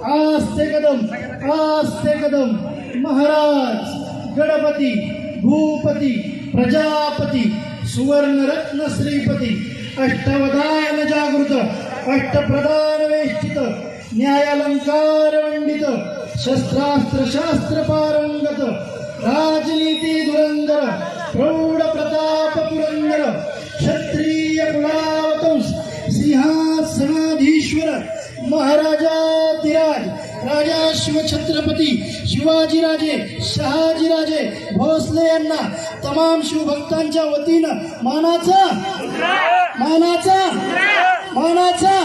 कदम आस्ते कदम महाराज गणपती भूपती प्रजापती सुवर्णरत्न श्रीपती अष्टवधान जागृत अष्टप्रधान वेष्टित न्यायालंकार मंडित शस्त्रास्त्र शास्त्र पारंगत राजनीती धुरंधर प्रौढ प्रताप पुरंदर राजाश्व छत्रपती शिवाजीराजे शहाजीराजे भोसले यांना तमाम शिवभक्तांच्या वतीनं मानाचा मानाचा मानाचा.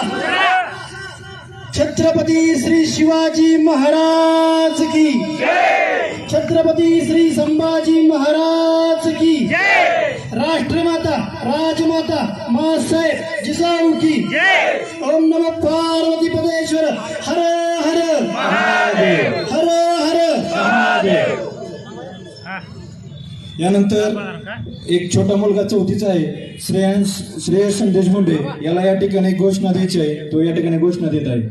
छत्रपती श्री शिवाजी महाराज की. छत्रपती श्री संभाजी महाराज की. राष्ट्रमाता राजमाता मासाहेब जिजाऊ की ओम नम पार्वती पदेश्वर। हर हर। हर हर। यानंतर एक छोटा मुलगा चौथीचा आहे श्रेयांश श्रेयस संदेश मुंडे याला या ठिकाणी घोषणा द्यायची आहे. तो या ठिकाणी घोषणा देत आहे.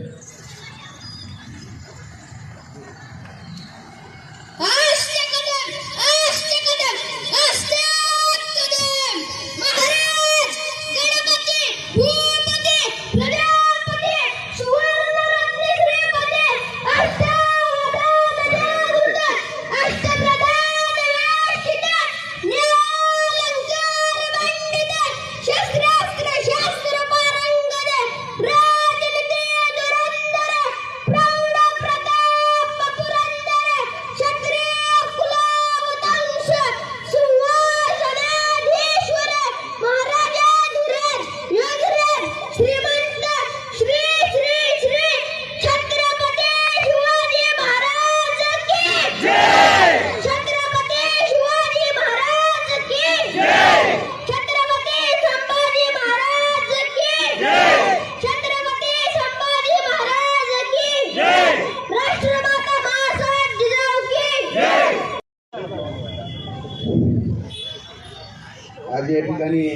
आज या ठिकाणी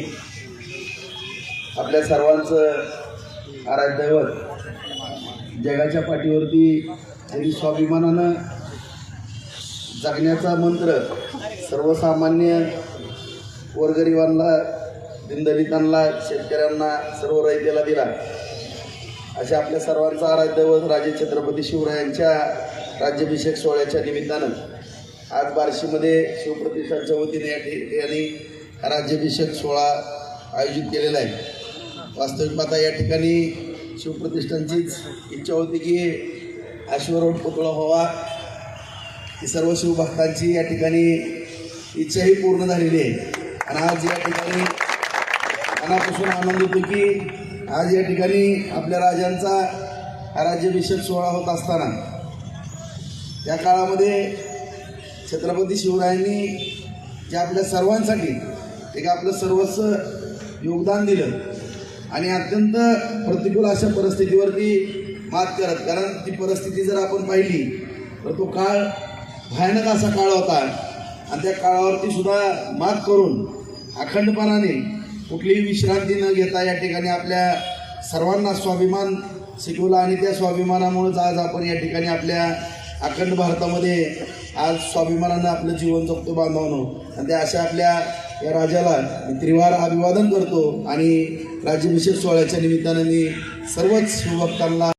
आपल्या सर्वांचं आराध्यदैवत जगाच्या पाठीवरती त्यांनी स्वाभिमानानं जगण्याचा मंत्र सर्वसामान्य गोरगरिबांना दिनदलितांना शेतकऱ्यांना सर्व रयतेला दिला. अशा आपल्या सर्वांचा आराध्यदैवत राजे छत्रपती शिवरायांच्या राज्याभिषेक सोहळ्याच्या निमित्तानं आज बार्शीमध्ये शिवप्रतिष्ठानच्या वतीने या ठिकाणी राज्याभिषेक सोहळा आयोजित केलेला आहे. वास्तविक माता या ठिकाणी शिवप्रतिष्ठानचीच इच्छा होती की अश्वरोड पुतळा व्हावा. ही सर्व शिवभक्तांची या ठिकाणी इच्छाही पूर्ण झालेली आहे. आणि आज या ठिकाणी मनापासून आनंद होतो की आज या ठिकाणी आपल्या राजांचा राज्याभिषेक सोहळा होत असताना या काळामध्ये छत्रपती शिवरायांनी जे आपल्या सर्वांसाठी एक आपलं सर्वस्व योगदान दिलं. आणि अत्यंत प्रतिकूल अशा परिस्थितीवरती मात करत कारण ती परिस्थिती जर आपण पाहिली तर तो काळ भयानक असा काळ होता. आणि त्या काळावरती सुद्धा मात करून अखंडपणाने कुठलीही विश्रांती न घेता या ठिकाणी आपल्या सर्वांना स्वाभिमान शिकवला आणि त्या स्वाभिमानामुळेच आज आपण या ठिकाणी आपल्या अखंड भारतामध्ये आज स्वाभिमानानं आपलं जीवन जगतो बांधवणं आणि त्या अशा आपल्या या राजाला मी त्रिवार अभिवादन करतो आणि राज्याभिषेक सोहळ्याच्या निमित्तानं मी सर्वच शिवभक्तांना